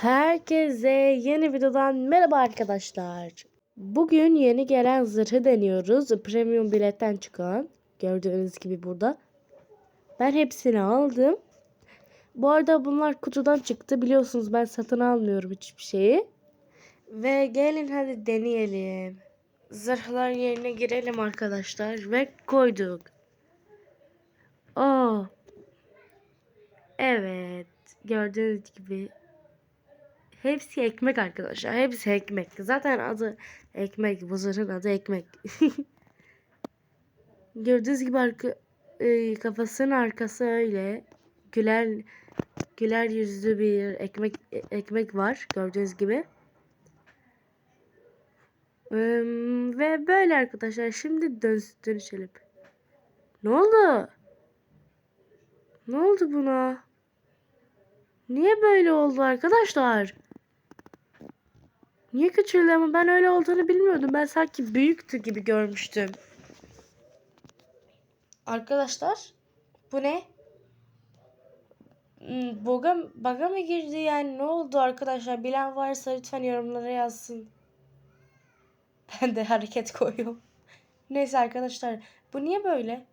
Herkese yeni videodan merhaba arkadaşlar. Bugün yeni gelen zırhı deniyoruz. Premium biletten çıkan. Gördüğünüz gibi burada. Ben hepsini aldım. Bu arada bunlar kutudan çıktı. Biliyorsunuz ben satın almıyorum hiçbir şeyi. Ve gelin hadi deneyelim. Zırhlar yerine girelim arkadaşlar. Ve koyduk. Aa. Evet. Gördüğünüz gibi Hepsi ekmek arkadaşlar. Hepsi ekmek. Zaten adı ekmek. Bu zırhın adı ekmek. Gördüğünüz gibi arka, e, kafasının arkası öyle. Güler güler yüzlü bir ekmek ekmek var. Gördüğünüz gibi. Eee, ve böyle arkadaşlar. Şimdi dön, dönüşelim. Ne oldu? Ne oldu buna? Niye böyle oldu arkadaşlar? Niye küçüldü ama ben öyle olduğunu bilmiyordum. Ben sanki büyüktü gibi görmüştüm. Arkadaşlar bu ne? Hmm, Boga, baga mı girdi yani ne oldu arkadaşlar? Bilen varsa lütfen yorumlara yazsın. Ben de hareket koyuyorum. Neyse arkadaşlar bu niye böyle?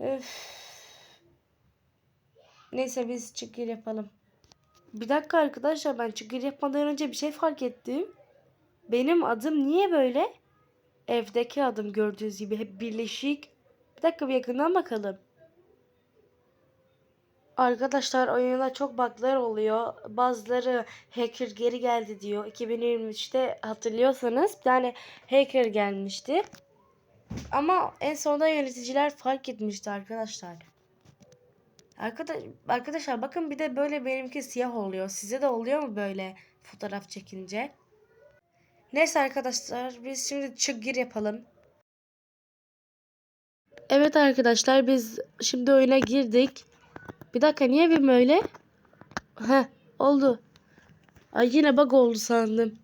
Öf. Neyse biz çıkır yapalım. Bir dakika arkadaşlar ben çıkır yapmadan önce bir şey fark ettim. Benim adım niye böyle? Evdeki adım gördüğünüz gibi hep birleşik. Bir dakika bir yakından bakalım. Arkadaşlar oyunda çok bug'lar oluyor. Bazıları hacker geri geldi diyor. 2023'te hatırlıyorsanız bir tane hacker gelmişti. Ama en sonunda yöneticiler fark etmişti arkadaşlar. Arkadaş, arkadaşlar bakın bir de böyle benimki siyah oluyor. Size de oluyor mu böyle fotoğraf çekince? Neyse arkadaşlar biz şimdi çıgır yapalım. Evet arkadaşlar biz şimdi oyuna girdik. Bir dakika niye bir böyle? Heh oldu. Ay yine bug oldu sandım.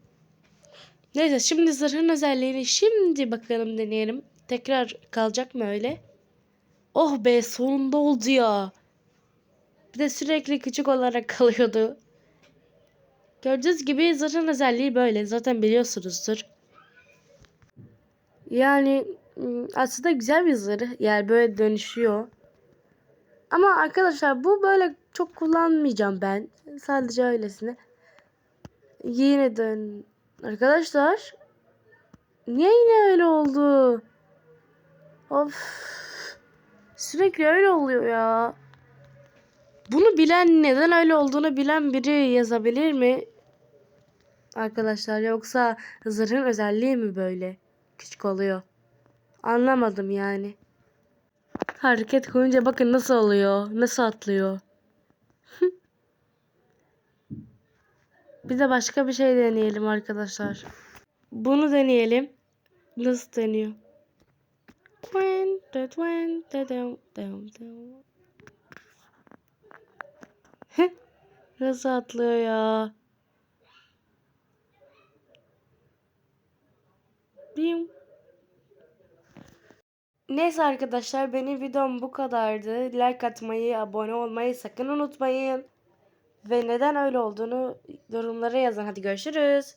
Neyse şimdi zırhın özelliğini şimdi bakalım deneyelim. Tekrar kalacak mı öyle? Oh be sonunda oldu ya. Bir de sürekli küçük olarak kalıyordu. Gördüğünüz gibi zırhın özelliği böyle. Zaten biliyorsunuzdur. Yani ım, aslında güzel bir zırh. Yani böyle dönüşüyor. Ama arkadaşlar bu böyle çok kullanmayacağım ben. Sadece öylesine. Yine dön. Arkadaşlar. Niye yine öyle oldu? Of. Sürekli öyle oluyor ya. Bunu bilen neden öyle olduğunu bilen biri yazabilir mi? Arkadaşlar yoksa zırhın özelliği mi böyle küçük oluyor? Anlamadım yani. Hareket koyunca bakın nasıl oluyor. Nasıl atlıyor. bir de başka bir şey deneyelim arkadaşlar. Bunu deneyelim. Nasıl deniyor? Twen, da, twen, da, dum, dum, dum. Nasıl atlıyor ya? Bim. Neyse arkadaşlar benim videom bu kadardı. Like atmayı, abone olmayı sakın unutmayın. Ve neden öyle olduğunu yorumlara yazın. Hadi görüşürüz.